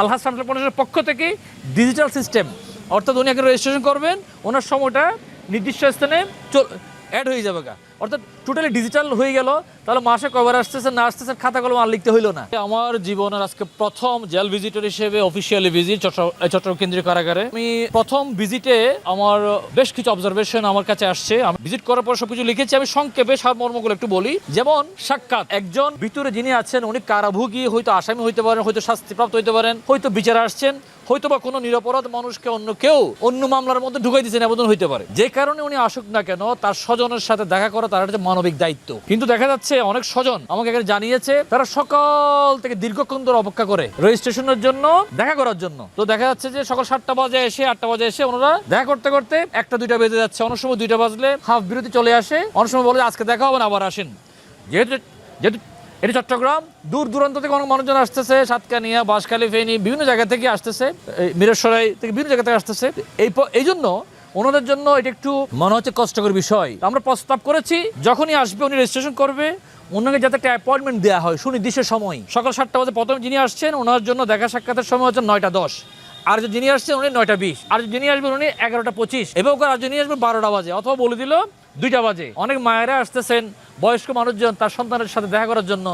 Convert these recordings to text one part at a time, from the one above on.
আলহাজ প্রশাসনের পক্ষ থেকে ডিজিটাল সিস্টেম অর্থাৎ উনি আগে রেজিস্ট্রেশন করবেন, ওনার সময়টা নির্দিষ্ট স্থানে অ্যাড হয়ে যাবে গা। অর্থাৎ টোটালি ডিজিটাল হয়ে গেল তাহলে মাসে কবার আসতেছে না আসতেছে খাতা কলম আর লিখতে হইল না। আমার জীবনের আজকে প্রথম জেল ভিজিটর হিসেবে অফিসিয়ালি ভিজিট চট্টগ্রাম কেন্দ্রীয় কারাগারে। আমি প্রথম ভিজিটে আমার বেশ কিছু অবজারভেশন আমার কাছে আসছে। আমি ভিজিট করার পর সবকিছু লিখেছি। আমি সংক্ষেপে সারমর্মগুলো একটু বলি। যেমন, সাক্ষাৎ। একজন ভিতরে যিনি আছেন, উনি কারাভোগী, হয়তো আসামি হইতে পারেন, হয়তো শাস্তিপ্রাপ্ত হইতে পারেন, হয়তো বিচারে আসছেন হয়তো বা কোনো নিরপরাধ মানুষকে অন্য কেউ অন্য মামলার মধ্যে ঢুকাই দিয়েছেন আবেদন হইতে পারে। যে কারণে উনি আসুক না কেন, তার স্বজনের সাথে দেখা করা তার একটা মানবিক দায়িত্ব। কিন্তু দেখা যাচ্ছে অনেক স্বজন আমাকে এখানে জানিয়েছে, তারা সকাল থেকে দীর্ঘক্ষণ ধরে অপেক্ষা করে রেজিস্ট্রেশনের জন্য, দেখা করার জন্য। তো দেখা যাচ্ছে যে সকাল সাতটা বাজে এসে, আটটা বাজে এসে ওনারা দেখা করতে করতে একটা, দুইটা বেজে যাচ্ছে। অনেক সময় দুইটা বাজলে হাফ বিরতি চলে আসে। অনেক সময় বলে আজকে দেখা হবে না, আবার আসেন। যেহেতু যেহেতু এটি চট্টগ্রাম, দূর দূরান্ত থেকে অনেক মানুষজন আসতেছে। সাতকানিয়া, বাঁশখালী, ফেনী, বিভিন্ন জায়গা থেকে আসতেছে। মিরসরাই থেকে বিভিন্ন জায়গা থেকে আসতেছে। এই এই জন্য ওনাদের জন্য এটা একটু মনে হচ্ছে কষ্টকর বিষয়। আমরা প্রস্তাব করেছি যখনই আসবে উনি রেজিস্ট্রেশন করবে ওনাকে যাতে একটা অ্যাপয়েন্টমেন্ট দেওয়া হয় সুনির্দিষ্ট সময়। সকাল সাতটা বাজে প্রথম যিনি আসছেন ওনার জন্য দেখা সাক্ষাতের সময় হচ্ছে নয়টা দশ। আর যে যিনি আসছেন উনি নয়টা বিশ। আর যিনি আসবেন উনি এগারোটা পঁচিশ। এবং আর যিনি আসবেন বারোটা বাজে। অথবা বলে দিল দুইটা বাজে। অনেক মায়েরা আসতেছেন বয়স্ক মানুষজন তার সন্তানের সাথে দেখা করার জন্য।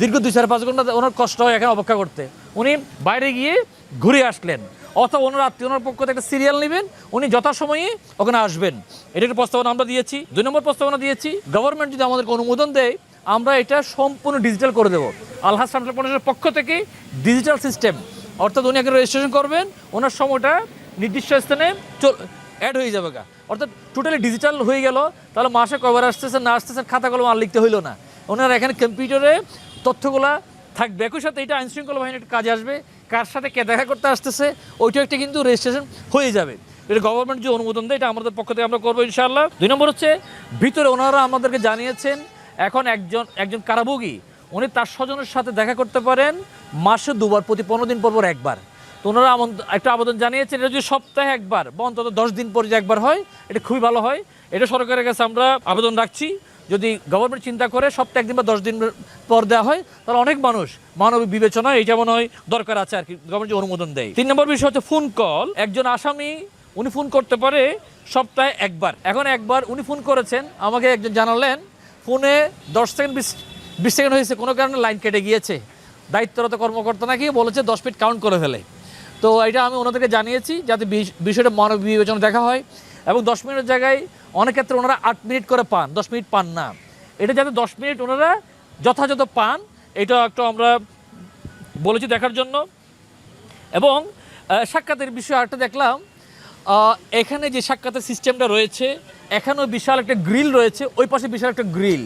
দীর্ঘ দুই চার পাঁচ ঘণ্টা ওনার কষ্ট হয় এখানে অপেক্ষা করতে। উনি বাইরে গিয়ে ঘুরে আসলেন। অথবা ওনার আত্মীয়, ওনার পক্ষ থেকে একটা সিরিয়াল নেবেন, উনি যথাসময়ে ওখানে আসবেন। এটা একটা প্রস্তাবনা আমরা দিয়েছি, দুই নম্বর প্রস্তাবনা দিয়েছি গভর্নমেন্ট যদি আমাদেরকে অনুমোদন দেয়, আমরা এটা সম্পূর্ণ ডিজিটাল করে দেবো। আলহাজ এন্টারপ্রেনার্সের পক্ষ থেকে ডিজিটাল সিস্টেম অর্থাৎ উনি আগে রেজিস্ট্রেশন করবেন, ওনার সময়টা নির্দিষ্ট স্থানে অ্যাড হয়ে যাবে গা। অর্থাৎ টোটালি ডিজিটাল হয়ে গেল, তাহলে মাসে কবার আসতেছে, না আসতেছে, খাতা কলম আর লিখতে হইল না। ওনারা এখানে কম্পিউটারে তথ্যগুলা থাকবে। একই সাথে এটা আইনশৃঙ্খলা বাহিনী একটা কাজে আসবে। কার সাথে কে দেখা করতে আসতেছে ওইটা একটা কিন্তু রেজিস্ট্রেশন হয়ে যাবে। এটা গভর্নমেন্ট যে অনুমোদন দেয়, এটা আমাদের পক্ষ থেকে আমরা করব ইনশাআল্লাহ। দুই নম্বর হচ্ছে, ভিতরে ওনারা আমাদেরকে জানিয়েছেন, এখন একজন একজন কারাভোগী, উনি তার স্বজনের সাথে দেখা করতে পারেন, মাসে দুবার প্রতি পনেরো দিন পর একবার। তো ওনারা একটা আবেদন জানিয়েছেন, এটা যদি সপ্তাহে একবার বা অন্তত দশ দিন পর যে একবার হয়, এটা খুবই ভালো হয়। এটা সরকারের কাছে আমরা আবেদন রাখছি। যদি গভর্নমেন্ট চিন্তা করে সপ্তাহে একদিন বা দশ দিন পর দেওয়া হয়, তাহলে অনেক মানুষ মানবিক বিবেচনা এটা মনে হয় দরকার আছে আর কি গভর্নমেন্ট অনুমোদন দেয়। তিন নম্বর বিষয় হচ্ছে ফোন কল একজন আসামি, উনি ফোন করতে পারে সপ্তাহে একবার। এখন একবার উনি ফোন করেছেন, আমাকে একজন জানালেন ফোনে দশ সেকেন্ড বিশ বিশ সেকেন্ড হয়েছে, কোনো কারণে লাইন কেটে গিয়েছে। দায়িত্বরত কর্মকর্তা নাকি বলেছে দশ মিনিট কাউন্ট করে ফেলে। তো এটা আমি ওনাদেরকে জানিয়েছি, যাতে বিষ- বিষয়টা মানবিক বিবেচনা দেখা হয়। এবং দশ মিনিটের জায়গায় অনেক ক্ষেত্রে ওনারা আট মিনিট করে পান, দশ মিনিট পান না। এটা যাতে দশ মিনিট ওনারা যথাযথ পান, এটা একটু আমরা বলেছি দেখার জন্য। এবং সাক্ষাতের বিষয়ে আরেকটা দেখলাম এখানে যে সাক্ষাতের সিস্টেমটা রয়েছে, এখানেও বিশাল একটা গ্রিল রয়েছে, ওই পাশে বিশাল একটা গ্রিল।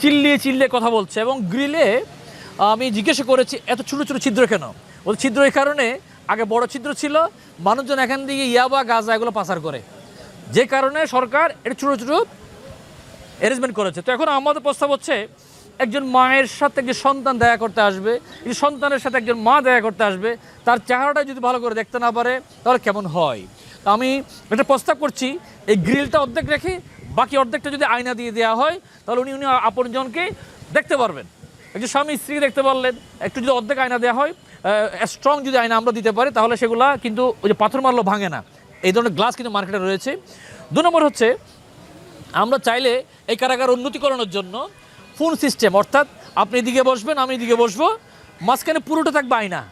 চিল্লিয়ে চিল্লিয়ে কথা বলছে এবং গ্রিলে, আমি জিজ্ঞাসা করেছি, এত ছোটো ছোটো ছিদ্র কেন? ওই ছিদ্র এই কারণে, আগে বড় ছিদ্র ছিল, মানুষজন এখান থেকে ইয়াবা, গাঁজা এগুলো পাচার করে। যে কারণে সরকার এটা ছোটো ছোটো অ্যারেঞ্জমেন্ট করেছে। তো এখন আমাদের প্রস্তাব হচ্ছে, একজন মায়ের সাথে একজন সন্তান দেখা করতে আসবে এই সন্তানের সাথে একজন মা দেখা করতে আসবে, তার চেহারাটা যদি ভালো করে দেখতে না পারে, তাহলে কেমন হয়? তো আমি একটা প্রস্তাব করছি, এই গ্রিলটা অর্ধেক রেখে বাকি অর্ধেকটা যদি আয়না দিয়ে দেওয়া হয়, তাহলে উনি উনি আপনজনকে দেখতে পারবেন। একজন স্বামী স্ত্রী দেখতে পারলেন, একটু যদি অর্ধেক আয়না দেওয়া হয় স্ট্রং যদি আয়না আমরা দিতে পারি, তাহলে সেগুলা কিন্তু ওই যে পাথর মারলো ভাঙে না। এই ধরনের গ্লাস কিন্তু মার্কেটে রয়েছে। দু নম্বর হচ্ছে, আমরা চাইলে এই কারাগার উন্নতিকরণের জন্য ফোন সিস্টেম অর্থাৎ আপনি এদিকে বসবেন, আমি এদিকে বসবো, মাঝখানে পুরোটা থাকবে আয়না।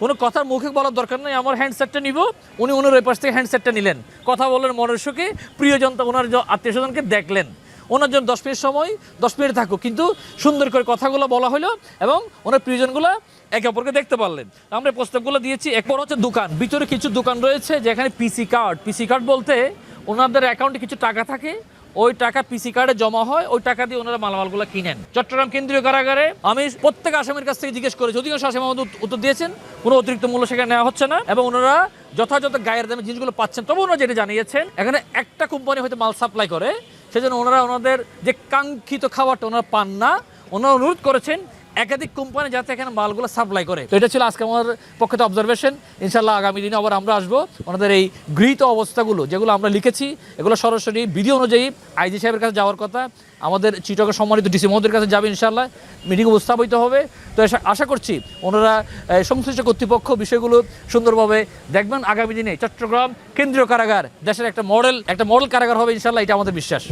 কোনো কথার মুখে বলার দরকার নেই, আমার হ্যান্ডসেটটা নিব, উনি ওনার ওই পাশ থেকে হ্যান্ডসেটটা নিলেন। কথা বললেন মনের সুখে, প্রিয়জন ওনার আত্মীয় স্বজনকে দেখলেন। ওনার জন্য দশ মিনিট সময়, দশ মিনিট থাকুক। কিন্তু সুন্দর করে কথাগুলো বলা হলো এবং ওনার প্রিয়জনগুলো একে অপরকে দেখতে পারলেন। আমরা প্রস্তাবগুলো দিয়েছি। এরপর হচ্ছে দোকান। ভিতরে কিছু দোকান রয়েছে যেখানে পিসি কার্ড পিসি কার্ড বলতে ওনাদের অ্যাকাউন্টে কিছু টাকা থাকে। ওই টাকা পিসি কার্ডে জমা হয়। ওই টাকা দিয়ে ওনারা মালামালগুলো কিনেন। চট্টগ্রাম কেন্দ্রীয় কারাগারে আমি প্রত্যেক আসামির কাছ থেকে জিজ্ঞেস করেছি। অধিকাংশ আসামি আমাদের উত্তর দিয়েছেন, কোনো অতিরিক্ত মূল্য সেখানে নেওয়া হচ্ছে না এবং ওনারা যথাযথ গায়ের দামে জিনিসগুলো পাচ্ছেন। তবে ওনারা যেটা জানিয়েছেন, এখানে একটা কোম্পানি হয়তো মাল সাপ্লাই করে সেজন্য ওনারা ওনাদের যে কাঙ্ক্ষিত খাবারটা ওনারা পান না, ওনারা অনুরোধ করেছেন একাধিক কোম্পানি যাতে এখানে মালগুলো সাপ্লাই করে। তো এটা ছিল আজকে আমার পক্ষে তো অবজারভেশন ইনশাল্লাহ আগামী দিনে আবার আমরা আসব। ওনাদের এই গৃহীত অবস্থাগুলো যেগুলো আমরা লিখেছি, এগুলো সরাসরি বিধি অনুযায়ী আইজি সাহেবের কাছে যাওয়ার কথা। আমাদের চিটকের সম্মানিত ডিসি মহোদয়ের কাছে যাবে ইনশাল্লাহ মিটিং উপস্থাপিত হবে। তো আশা করছি ওনারা সংশ্লিষ্ট কর্তৃপক্ষ বিষয়গুলো সুন্দরভাবে দেখবেন। আগামী দিনে চট্টগ্রাম কেন্দ্রীয় কারাগার দেশের একটা মডেল একটা মডেল কারাগার হবে ইনশাল্লাহ এটা আমাদের বিশ্বাস।